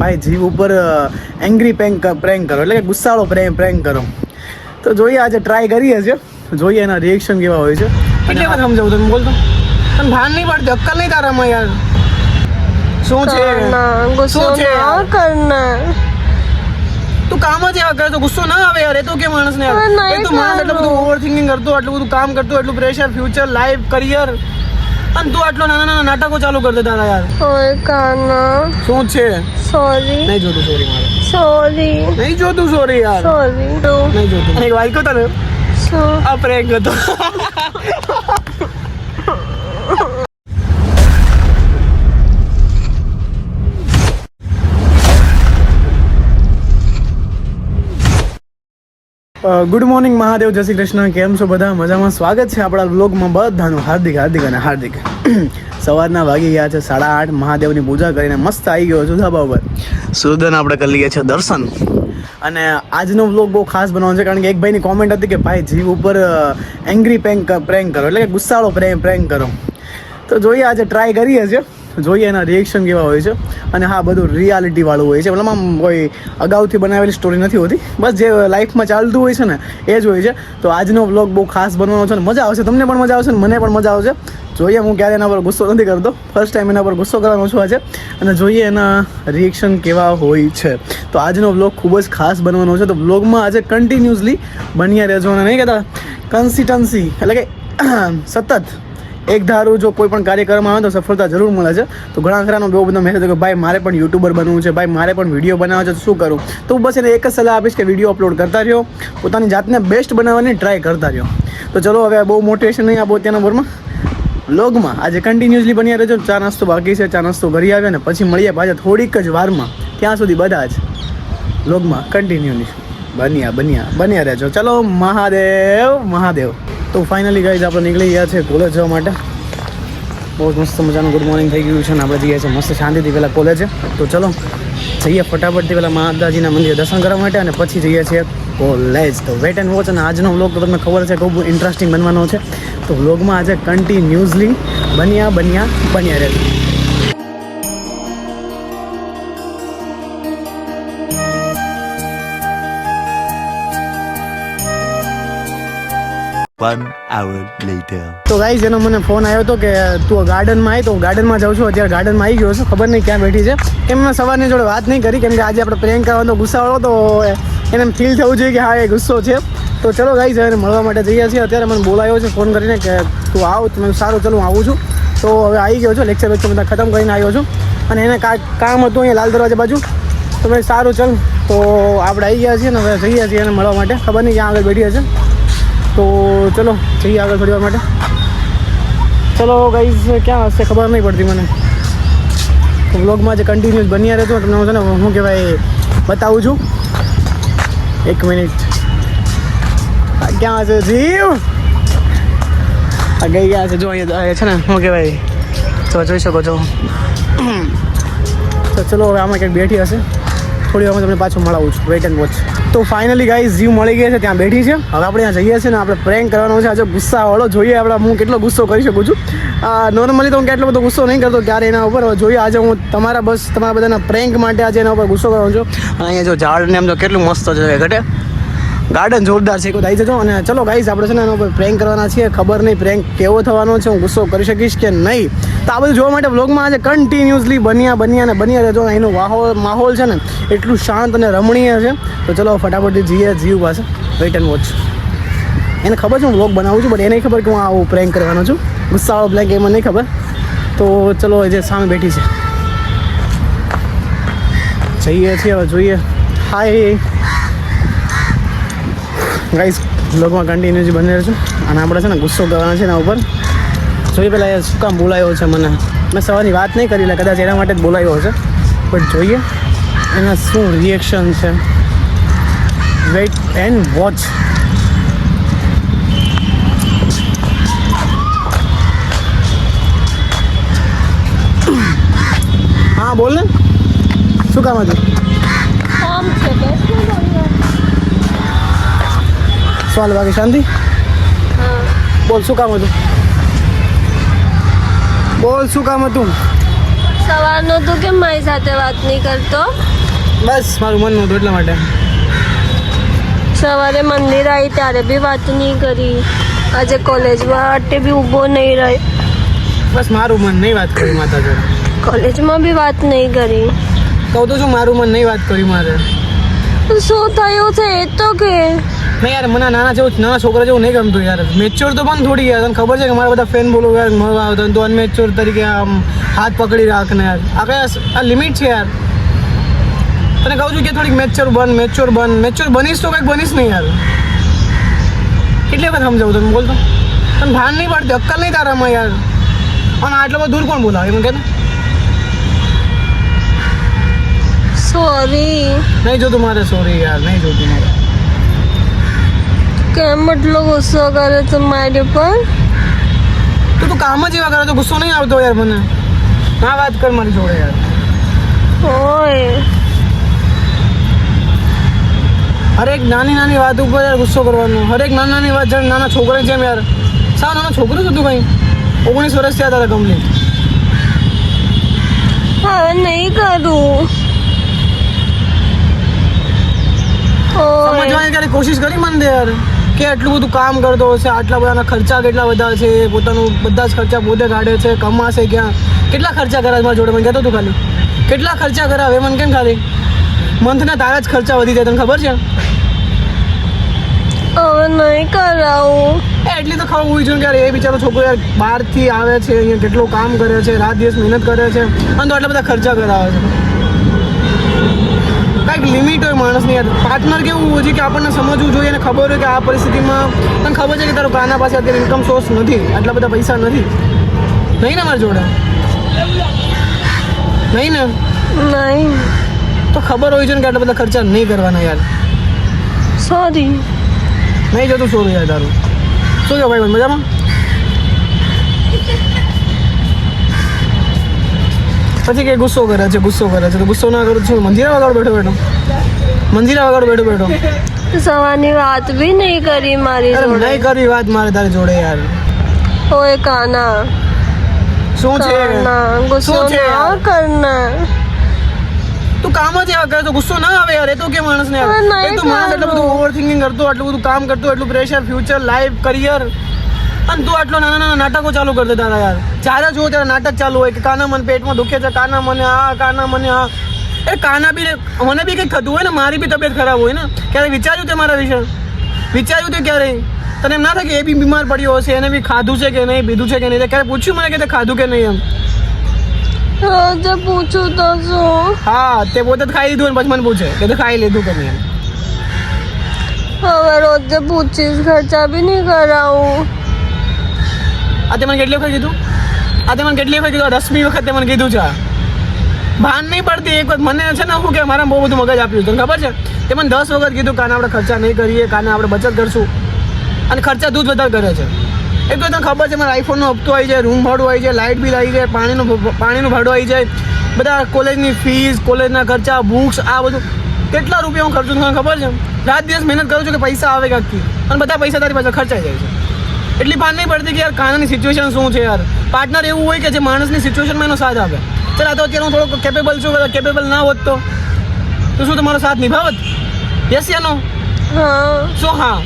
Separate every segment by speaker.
Speaker 1: ભાઈ જીવ ઉપર એંગ્રી પેન્ક પ્રેન્ક કરો. એટલે કે ગુસ્સાળો પ્રેમ પ્રેન્ક કરો. તો જોઈએ આજે ટ્રાય કરીએ છીએ. જોઈએ એના રિએક્શન કેવા હોય છે.
Speaker 2: કેટલી વાર સમજાવું તમે બોલતો પણ ભાન નહીં પડતી અક્કલ નહીં તારામાં યાર. શું છે? શું છે? તું કામ જ એવા કરે તો ગુસ્સો ના આવે યાર. એ તો કે
Speaker 3: માણસને આવે
Speaker 2: એ તો માણસ એટલું બધું ઓવર કરતો આટલું બધું કામ કરતો એટલું પ્રેશર ફ્યુચર લાઈફ કરિયર અને તું આટલો નાના નાના નાટકો ચાલુ કરતો દેતા યાર.
Speaker 3: ઓય કાના.
Speaker 2: શું છે?
Speaker 3: સોરી
Speaker 2: નહીં જોતું સોરી મારે.
Speaker 3: સોરી
Speaker 2: નહીં જોતું સોરી યાર.
Speaker 3: સોરી
Speaker 2: નહીં જોતું. અને એક વાઈકો તને
Speaker 3: શું?
Speaker 2: આ પ્રેન્ક હતો.
Speaker 1: ગુડ મોર્નિંગ મહાદેવ જય શ્રી કૃષ્ણ. કેમ છો બધા? મજામાં? સ્વાગત છે આપણા બ્લોગમાં બધાનું. હાર્દિક હાર્દિક અને હાર્દિક. સવારના વાગી ગયા છે સાડા આઠ. મહાદેવની પૂજા કરીને મસ્ત આવી ગયો છું ધાબા ઉપર. સુદન આપણે કરી લઈએ છીએ દર્શન. અને આજનો વ્લોગ બહુ ખાસ બનાવવાનો છે કારણ કે એક ભાઈની કોમેન્ટ હતી કે ભાઈ જીવ ઉપર એંગ્રી પ્રેન્ક પ્રેન્ક કરો. એટલે કે ગુસ્સાળો પ્રેમ પ્રેન્ક કરો. તો જોઈએ આજે ટ્રાય કરીએ છીએ. જોઈએ એના રિએક્શન કેવા હોય છે. અને હા, બધું રિયાલિટી વાળું હોય છે. મતલબ આમ કોઈ અગાઉથી બનાવેલી સ્ટોરી નથી હોતી. બસ જે લાઈફમાં ચાલતું હોય છે ને, એ જ હોય છે. તો આજનો વ્લોગ બહુ ખાસ બનવાનો છે અને મજા આવશે. તમને પણ મજા આવશે ને મને પણ મજા આવશે. જોઈએ હું ક્યારે એના પર ગુસ્સો નથી કરતો. ફર્સ્ટ ટાઈમ એના પર ગુસ્સો કરવાનો છું આજે. અને જોઈએ એના રિએક્શન કેવા હોય છે. તો આજનો વ્લોગ ખૂબ જ ખાસ બનવાનો છે. તો વ્લોગમાં આજે કન્ટિન્યુઅસલી બન્યા રહેજો. અને નહીં કહેતા કન્સિસ્ટન્સી એટલે કે, સતત. એક ધારું જો કોઈ પણ કાર્યક્રમ આવે તો સફળતા જરૂર મળે છે. તો ઘણા ખરાનો બહુ બધો મેસેજ કે ભાઈ મારે પણ યુટ્યુબર બનવું છે, ભાઈ મારે પણ વીડિયો બનાવવા છે, તો શું કરું? તો બસ એને એક જ સલાહ આપીશ કે વીડિયો અપલોડ કરતા રહ્યો, પોતાની જાતને બેસ્ટ બનાવવાની ટ્રાય કરતા રહ્યો. તો ચલો હવે બહુ મોટિવેશન નહીં આપો અત્યારના બોરમાં લોગમાં આજે કન્ટિન્યુઅસલી બન્યા રહેજો, ચા નાસ્તો બાકી છે, ચા નાસ્તો ઘરે આવ્યા ને પછી મળીએ પાછા થોડીક જ વારમાં. ત્યાં સુધી બધા જ લોગમાં કન્ટિન્યુઅલી બન્યા બન્યા બન્યા રહેજો. ચલો મહાદેવ મહાદેવ. તો ફાઇનલી ગાઈઝ આપણે નીકળી ગયા છે કોલેજ જવા માટે. બહુ મસ્ત મજાનું ગુડ મોર્નિંગ થઈ ગયું છે ને આપણે જઈએ છીએ મસ્ત શાંતિથી પહેલાં કોલેજે. તો ચલો, જઈએ ફટાફટથી પહેલાં માતાજીના મંદિરે દર્શન કરવા માટે અને પછી જઈએ છીએ કોલેજ. તો વેટ એન્ડ વોચ અને આજનો વ્લોગ તો તમને ખબર છે, ખૂબ ઇન્ટરેસ્ટિંગ બનવાનો છે. તો વ્લોગમાં આજે કન્ટિન્યુઅસલી બન્યા બન્યા બન્યા રહેશે
Speaker 4: One hour later.
Speaker 1: તો ગાઈઝ એનો મને ફોન આવ્યો હતો કે તું ગાર્ડનમાં આવી તો હું ગાર્ડનમાં જાઉં છું. અત્યારે ગાર્ડનમાં આવી ગયો છું. ખબર નહીં ક્યાં બેઠી છે. એમ મેં સવારની જોડે વાત નહીં કરી. કેમ કે આજે આપણે પ્રેન્ક કરવાનો ગુસ્સાવાળો તો એને ફીલ થવું જોઈએ કે હા, એ ગુસ્સો છે. તો ચલો ગાઈઝ એને મળવા માટે જઈએ છીએ. અત્યારે મને બોલાયો છે ફોન કરીને કે તું આવ, તો સારું, ચલો હું આવું છું. તો હવે આવી ગયો છું. લેક્ચર વેક્ચર બધા ખતમ કરીને આવ્યો છું. અને એને કામ હતું અહીંયા લાલ દરવાજા બાજુ. તો મેં સારું, ચલ. તો આપણે આવી ગયા છીએ ને હવે જઈએ છીએ એને મળવા માટે. ખબર નહીં ક્યાં આગળ બેઠી હશે. તો ચલો, જઈએ આગળ થોડી વાર માટે. ચલો ગાઈઝ ક્યાં હશે ખબર નહીં પડતી મને. બ્લોગમાં જે કન્ટિન્યુઅસ બન્યા રહેતો તમને હું છે ને શું કહેવાય, બતાવું છું. એક મિનિટ ક્યાં હશે? જીવ! આ ગઈ ગયા છે, જો અહીંયા છે ને શું કહેવાય તો જોઈ શકો છો. તો ચલો, હવે આમાં કંઈક બેઠી હશે. થોડી વાર તમને પાછું મળાવું છું. વેઇટ એન્ડ વોચ તો ફાઇનલી ગાઈઝ જીવ મળી ગયા છે, ત્યાં બેઠી છે. હવે આપણે ત્યાં જઈએ છીએ ને આપણે પ્રેન્ક કરવાનો છે. આજે ગુસ્સાવાળો જોઈએ આપણે હું કેટલો ગુસ્સો કરી શકું છું. નોર્મલી તો હું કેટલો બધો ગુસ્સો નહીં કરતો ક્યારે એના ઉપર. જોઈએ આજે હું તમારા બસ, તમારા બધાના પ્રેન્ક માટે આજે એના ઉપર ગુસ્સો કરવાનો છું. અહીંયા જો ઝાડ ને એમ જો કેટલું મસ્ત છે ઘટે. ગાર્ડન જોરદાર છે. કોઈ આવી જજો અને ચલો ગાઈઝ આપણે છે ને એના પ્રેન્ક કરવાના છીએ, ખબર નહીં પ્રેન્ક કેવો થવાનો છે, હું ગુસ્સો કરી શકીશ કે નહીં. તો આ બધું જોવા માટે વ્લોગમાં આજે કન્ટિન્યુઅસલી બન્યા બન્યા અને બન્યા રહેજો. અહીંનો માહોલ માહોલ છે ને એટલું શાંત અને રમણીય છે. તો ચલો ફટાફટથી જઈએ જીવ પાસે વેઇટ એન્ડ વોચ એને ખબર છે હું વ્લોગ બનાવું છું બટ એને ખબર કે હું આવું પ્રેન્ક કરવાનો છું. ગુસ્સાવાળો પ્રેન્ક એમાં નહીં ખબર. તો ચલો જે સામે બેઠી છે. જઈએ છીએ, હવે જોઈએ. હાય ગાઈસ બ્લોગમાં કન્ટિન્યુ જ બની રહેશું અને આપણે છે ને ગુસ્સો કરવાનો છે એના ઉપર. જોઈએ પહેલાં એ શું કામ બોલાયો છે મને. મેં સવારની વાત નહીં કરી કદાચ એના માટે જ બોલાયો હશે. બટ જોઈએ એના શું રિએક્શન છે. વેઇટ એન્ડ વોચ હા, બોલ ને. શું કામ હતું?
Speaker 3: કામ છે
Speaker 1: ચાલ બાકી શાંતિ? બોલ શું કામ હતું? બોલ શું કામ હતું?
Speaker 3: સવારનું તું કે મારી સાથે વાત નહીં કરતો?
Speaker 1: બસ મારું મન નહોતું એટલા માટે.
Speaker 3: સવારે મંદિર આવી ત્યારે બી વાત નહીં કરી. આજે કોલેજમાં અટે બી ઊભો નહીં રહ્યો
Speaker 1: બસ મારું મન નહીં વાત કરી માતા જોડે
Speaker 3: કોલેજમાં બી વાત નહીં કરી.
Speaker 1: કહું તો શું મારું મન નહીં વાત કરી મારે.
Speaker 3: શું થયું છે? એ તો કે.
Speaker 1: નહીં યાર મને નાના જેવું નાના છોકરા જેવું નહીં ગમતું યાર. મેચ્યોર તો પણ થોડી યાર. તને ખબર છે કે મારા બધા ફ્રેન્ડ બોલો યાર મળવા આવતો તો અનમેચ્યોર તરીકે આમ હાથ પકડી રાખને યાર. આ કયા આ લિમિટ છે યાર. તને કહું છું કે થોડીક મેચ્યોર બન મેચ્યોર બન. મેચ્યોર બનીશ તો કંઈક બનીશ નહીં યાર. કેટલી વખત સમજાવું તમે બોલતો તને ભાન નહીં પડતી અક્કલ નહીં તારામાં યાર. અને આટલો બધો દૂર કોણ બોલાવે? એમ કે
Speaker 3: સોરી
Speaker 1: નહીં જોતું મારે સોરી યાર. નહીં જોતું મારે.
Speaker 3: કેમ એટલો ગુસ્સો કરે છે મારી પર.
Speaker 1: તું તું કામ જ એવા કરે તો ગુસ્સો નહીં આવતો યાર મને. ના વાત કર મારી જોડે યાર.
Speaker 3: ઓય.
Speaker 1: હરેક નાની નાની વાત ઉપર યાર ગુસ્સો કરવાનો. હરેક નાની નાની વાત જાણે નાના છોકરા જેમ યાર. સા નાનો છોકરો જ તું કંઈ. ઓગણીસ વર્ષ થયા તારા કમ્પ્લીટ
Speaker 3: હા નહીં કરું.
Speaker 1: સમજવાની ક્યારે કોશિશ કરી મને યાર. કે આટલું બધું કામ કરતો હશે આટલા બધાના ખર્ચા કેટલા બધા છે પોતાનું બધા જ ખર્ચા પોતે કાઢે છે કમાશે ક્યાં? કેટલા ખર્ચા કરાવે મારા જોડે? મને કહેતો તું ખાલી. કેટલા ખર્ચા કરાવે? મને કેમ ખાલી? મંથના તારા જ ખર્ચા વધી જાય તને ખબર છે?
Speaker 3: હવે નહીં કરાવું.
Speaker 1: એટલી તો ખબર હોવી જોઈએ યાર એ બિચારો છોકરો યાર બહારથી આવે છે અહીંયા કેટલું કામ કરે છે રાત દિવસ મહેનત કરે છે અને તો આટલા બધા ખર્ચા કરાવે છે. કાંઈક લિમિટ હોય માણસની યાર. પાર્ટનર કેવું હોય છે કે આપણને સમજવું જોઈએ અને ખબર હોય કે આ પરિસ્થિતિમાં તને ખબર છે કે તારો કાના પાસે અત્યારે ઇન્કમ સોર્સ નથી આટલા બધા પૈસા નથી. નહીં ને મારી જોડે? નહીં ને?
Speaker 3: નહીં.
Speaker 1: તો ખબર હોય છે ને કે આટલા બધા ખર્ચા નહીં કરવાના યાર.
Speaker 3: સોરી
Speaker 1: નહીં જતું સોરી યાર તારું. શું કહો ભાઈ મજામાં? પછી કે ગુસ્સો કરે છે ગુસ્સો કરે છે. તો ગુસ્સો ના કરું છું મંદિરા વગાડ બેઠો બેઠો. મંદિરા વગાડ બેઠો બેઠો.
Speaker 3: સવારની વાત બી નહીં કરી મારી જોડે.
Speaker 1: નહીં કરી વાત મારે તારી જોડે યાર.
Speaker 3: ઓય કાના.
Speaker 1: શું છે?
Speaker 3: ગુસ્સો
Speaker 1: શું છે
Speaker 3: ના કરના
Speaker 1: તું કામ જ એવા કરે તો ગુસ્સો ના આવે યાર. એ તો કે માણસને
Speaker 3: અરે
Speaker 1: તો માણસ એટલું બધું. ઓવર થિંકિંગ કરતો આટલું બધું કામ કરતો એટલું પ્રેશર ફ્યુચર લાઈફ કરિયર અને તું આટલો નાના નાના નાટકો ચાલુ કરી દેતા યાર. જ્યારે જુઓ ત્યારે નાટક ચાલુ હોય કે કાના મને પેટમાં દુખે છે કાના મને આ કાના મને આ. એ કાના બી મને બી કંઈક થતું હોય ને મારી બી તબિયત ખરાબ હોય ને ક્યારે વિચાર્યું તે મારા વિશે? વિચાર્યું તે ક્યારે? તને એમ ના થાય કે એ બી બીમાર પડ્યો હશે એને બી ખાધું છે કે નહીં પીધું છે કે નહીં? ક્યારે પૂછ્યું મને કે તે ખાધું કે નહીં એમ?
Speaker 3: રોજે પૂછું તો શું?
Speaker 1: હા તે પોતે જ ખાઈ લીધું અને પછી મને પૂછે કે તે ખાઈ લીધું કે નહીં
Speaker 3: હવે રોજે પૂછીશ ખર્ચા બી નહીં કરાવું.
Speaker 1: આ તે મને કેટલી વખત કીધું? આ તે મને કેટલી વખત કીધું? દસમી વખત મને કીધું છે. ભાન નહીં પડતી, એક વખત મને છે ને શું કે મારા બહુ બધું મગજ આપ્યું તને ખબર છે? તે મને દસ વખત કીધું, કાને આપણે ખર્ચા નહીં કરીએ, કાને આપણે બચત કરશું. અને ખર્ચા દૂધ વધારે કરે છે. એક તો તને ખબર છે, મારા આઈફોનનો હપ્તો આવી જાય રૂમ ભાડું આવી જાય લાઇટ બિલ આવી જાય, પાણીનું પાણીનું ભાડું આવી જાય. બધા કોલેજની ફીસ કોલેજના ખર્ચા બુક્સ આ બધું. કેટલા રૂપિયા હું ખર્ચું છું ખબર છે? રાત દિવસ મહેનત કરું છું કે પૈસા આવે ક્યાંકથી? અને બધા પૈસા તારી પાસે ખર્ચાઈ જાય છે. એટલી ભાન નહીં પડતી કે યાર કાનાની સિચ્યુએશન શું છે યાર? પાર્ટનર એવું હોય કે જે માણસની સિચ્યુએશનમાં એનો સાથ આપે. ચાલ આ તો અત્યારે હું થોડો કેપેબલ છું કેપેબલ ના હોત તો. તો શું તમારો સાથ નિભાવત? યસ યા નો
Speaker 3: હા.
Speaker 1: શું હા.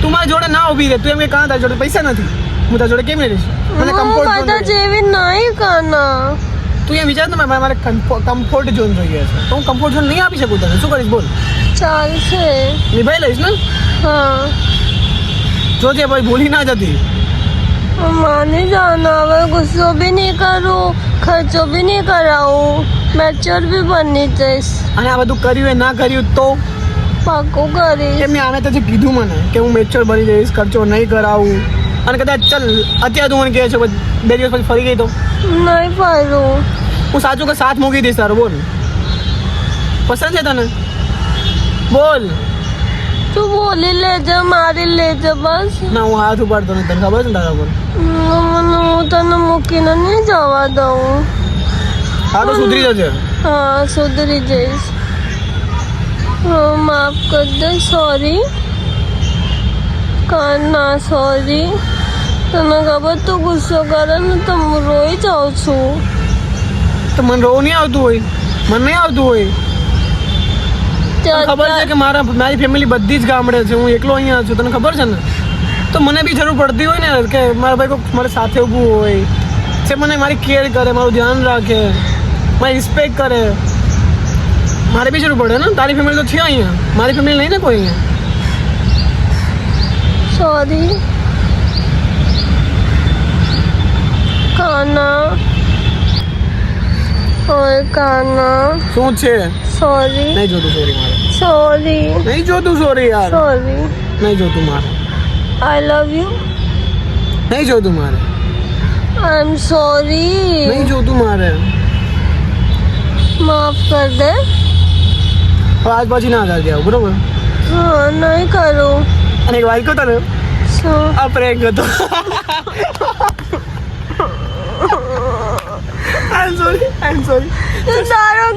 Speaker 1: તું મારી જોડે ના ઊભી રહે. તું એમ કે કાં તારી જોડે પૈસા નથી? હું તારી જોડે કેમ રહીશ? મને કમ્ફર્ટ ઝોન
Speaker 3: જેવી નહીં કાના.
Speaker 1: તું એમ વિચાર તમે મારે મારે કમ્ફર્ટ ઝોન જોઈએ છે. તો હું કમ્ફર્ટ ઝોન નહીં આપી શકું તને. શું કરીશ બોલ?
Speaker 3: ચાલશે.
Speaker 1: નિભાઈ લઈશ ને?
Speaker 3: હા.
Speaker 1: જોજે ભાઈ ભૂલી ના જતી.
Speaker 3: માની જાઉં હવે ગુસ્સો બી નહીં કરું ખર્ચો બી નહીં કરાવું મેચ્યોર બી બની જઈશ.
Speaker 1: અને આ બધું કર્યું એ ના કર્યું તો?
Speaker 3: પાકું કરીશ.
Speaker 1: એમને આને તો જે કીધું મને કે હું મેચ્યોર બની જઈશ ખર્ચો નહીં કરાવું. અને કદાચ ચલ અત્યારે તું મને કહે છે બે દિવસ પછી ફરી ગઈ તો?
Speaker 3: નહીં ફરું.
Speaker 1: હું સાચું કે સાથ મૂકી દઈશ તારો બોલ. પસંદ છે તને? બોલ.
Speaker 3: તું બોલી લેજે મારી લેજે બસ.
Speaker 1: ના હું હાથ ઉપાડતો નથી. તને ખબર છે તારા પર
Speaker 3: હું તને મૂકીને નહીં જવા દઉં.
Speaker 1: હા તો સુધરી જશે
Speaker 3: હા સુધરી જઈશ. હું માફ કર દે સોરી. કાના સોરી. તને ખબર તું ગુસ્સો કરે ને તો હું રોઈ જાઉં છું.
Speaker 1: તો મને રોવું નહીં આવતું હોય. મને નહીં આવતું હોય. ખબર છે
Speaker 3: અત્યારે-
Speaker 1: કે મારા મારી ફેમિલી બધી જ ગામડે છે હું એકલો અહીંયા છું તને ખબર છે ને તો મને બી જરૂર પડતી હોય ને કે મારા ભાઈ કોઈ મારી સાથે ઊભું હોય જે મને મારી કેર કરે મારું ધ્યાન રાખે મારી રિસ્પેક્ટ કરે મારે બી જરૂર પડે ને તારી ફેમિલી તો છે અહીંયા મારી ફેમિલી નહીં ને કોઈ અહીંયા
Speaker 3: सॉरी काना ओए काना
Speaker 1: શું છે
Speaker 3: સોરી
Speaker 1: નહીં જોતું સોરી મારે.
Speaker 3: સોરી
Speaker 1: નહીં જોતું સોરી યાર.
Speaker 3: સોરી
Speaker 1: નહીં જોતું મારે.
Speaker 3: આઈ લવ યુ
Speaker 1: નહીં જોતું મારે.
Speaker 3: આઈ એમ સોરી
Speaker 1: નહીં જોતું મારે.
Speaker 3: માફ કર
Speaker 1: દે. આજ પછી ના કરજે આવું બરોબર?
Speaker 3: હા નહીં કરું.
Speaker 1: અને એક વાઈક હતો ને
Speaker 3: શું?
Speaker 1: આ પ્રેંક હતો. આઈ am sorry I am sorry
Speaker 3: તારો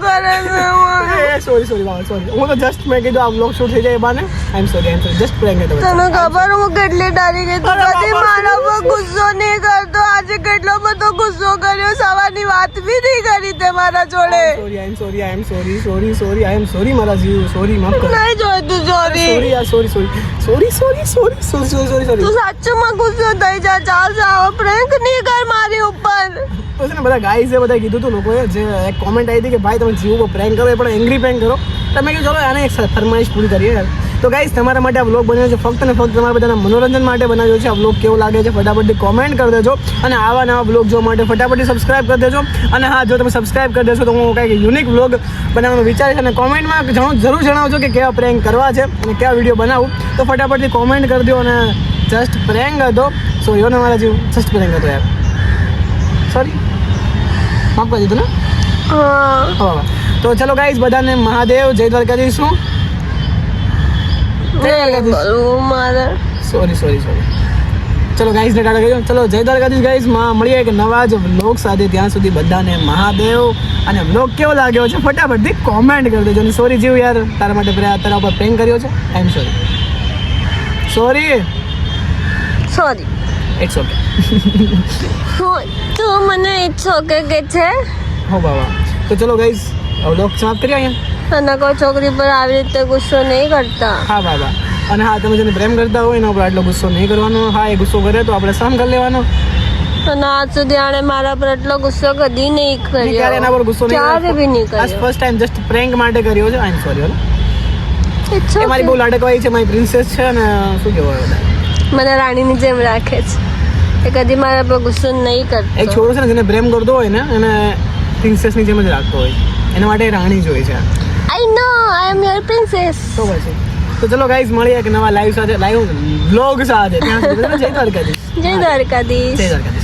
Speaker 3: કરે છે મને.
Speaker 1: સોરી સોરી બાબા સોરી હું તો જસ્ટ મેં કીધું આ બ્લોગ શૂટ થઈ જાય એ બાને I am sorry I am sorry just prank હતો
Speaker 3: તને ખબર હું કેટલી ડરી ગઈ તું
Speaker 1: અરે
Speaker 3: કદી
Speaker 1: બાપા,
Speaker 3: મારા પર ગુસ્સો નહીં કરતો આજે કેટલો બધો ગુસ્સો કર્યો સવારની વાત બી નહીં કરી તે મારા જોડે
Speaker 1: sorry I am sorry I am sorry sorry sorry I am sorry મારા જીવ સોરી માફ કર
Speaker 3: નહીં જોઈતું સોરી
Speaker 1: સોરી યાર sorry sorry sorry sorry sorry sorry sorry sorry sorry
Speaker 3: તું સાચુમાં ગુસ્સો થઈ જા ચાલ જાઓ પ્રેન્ક નહીં કર મારી ઉપર
Speaker 1: તો છે ને બધા ગાઈઝે બધા કીધું હતું લોકોએ જે એક કોમેન્ટ આવી હતી કે ભાઈ તમે જીવ પ્રેન્ક કરો, એ પણ એંગ્રી પ્રેન્ક કરો. તમે કહ્યું ચલો, આને એક ફરમાઈશ પૂરી કરીએ. યાર તો ગાઈઝ તમારા માટે આ બ્લોગ બન્યો છે. ફક્ત ને ફક્ત તમારા બધાના મનોરંજન માટે બનાવ્યો છે. આ બ્લોગ કેવો લાગે છે, ફટાફટથી કોમેન્ટ કરી દેજો. અને આવા નવા બ્લોગ જોવા માટે ફટાફટથી સબસ્ક્રાઇબ કરી દેજો. અને હા, જો તમે સબસ્ક્રાઇબ કરી દેશો, તો હું કંઈક યુનિક બ્લોગ બનાવવાનું વિચાર છે અને કોમેન્ટમાં જણાવ જરૂર જણાવજો કે કેવા પ્રેન્ક કરવા છે અને કેવા વીડિયો બનાવું. તો ફટાફટથી કોમેન્ટ કરી દો અને જસ્ટ પ્રેન્ક હતો. સો યોને મારા જેવું જસ્ટ પ્રેન્ક હતો યાર. સોરી માફ કરી દીધું ને? તો ચલો ગાઈસ બધાને મહાદેવ જય દ્વારકાધીશ શું સોરી સોરી સોરી ચલો ગાઈસ ને ટાટા કહ્યું ચલો જય દ્વારકાધીશ ગાઈસમાં મળીએ એક નવા જ વ્લોગ સાથે. ત્યાં સુધી બધાને મહાદેવ અને વ્લોગ કેવો લાગ્યો છે ફટાફટથી કોમેન્ટ કરી દેજો. સોરી જીવ યાર તારા માટે તારા ઉપર પ્રેમ કર્યો છે. I am sorry sorry
Speaker 3: sorry
Speaker 1: it's okay
Speaker 3: તો મને ઇટ્સ ઓકે કે છે?
Speaker 1: હો બાબા તો ચલો ગાઈઝ અવલોક સમાપ્ત કરી અહીંયા.
Speaker 3: અને કોઈ છોકરી પર આવી રીતે ગુસ્સો નહીં કરતા.
Speaker 1: હા બાબા અને હા તમે જેને પ્રેમ કરતા હોય એના ઉપર આટલો ગુસ્સો નહીં કરવાનો. હા એ ગુસ્સો કરે તો આપણે સામ કરી લેવાનો.
Speaker 3: અને આજ સુધી આણે મારા પર એટલો ગુસ્સો કદી નહીં
Speaker 1: કર્યો. ક્યારે એના પર ગુસ્સો નહીં
Speaker 3: ક્યારે બી નહીં કર્યો.
Speaker 1: ફર્સ્ટ ટાઈમ જસ્ટ પ્રેન્ક માટે કર્યો છે. આઈ એમ સોરી
Speaker 3: It's
Speaker 1: એ મારી. બહુ લાડકવાઈ છે મારી પ્રિન્સેસ છે અને શું કહેવાય
Speaker 3: મને રાણીની જેમ રાખે છે. એ કદી મારા પર ગુસ્સો નહીં
Speaker 1: એક
Speaker 3: કરતો
Speaker 1: છોકરો છે ને જેને પ્રેમ કરતો હોય ને એને પ્રિન્સેસની જેમ જ રાખતો હોય. એના માટે રાણી જ હોય છે
Speaker 3: આઈ નો આઈ એમ યોર પ્રિન્સેસ
Speaker 1: તો પછી. તો ચલો ગાઈઝ મળીએ કે નવા લાઈવ સાથે લાઈવ બ્લોગ સાથે. ત્યાં સુધી જય દ્વારકાધીશ.
Speaker 3: જય દ્વારકાધીશ.
Speaker 1: જય દ્વારકાધીશ.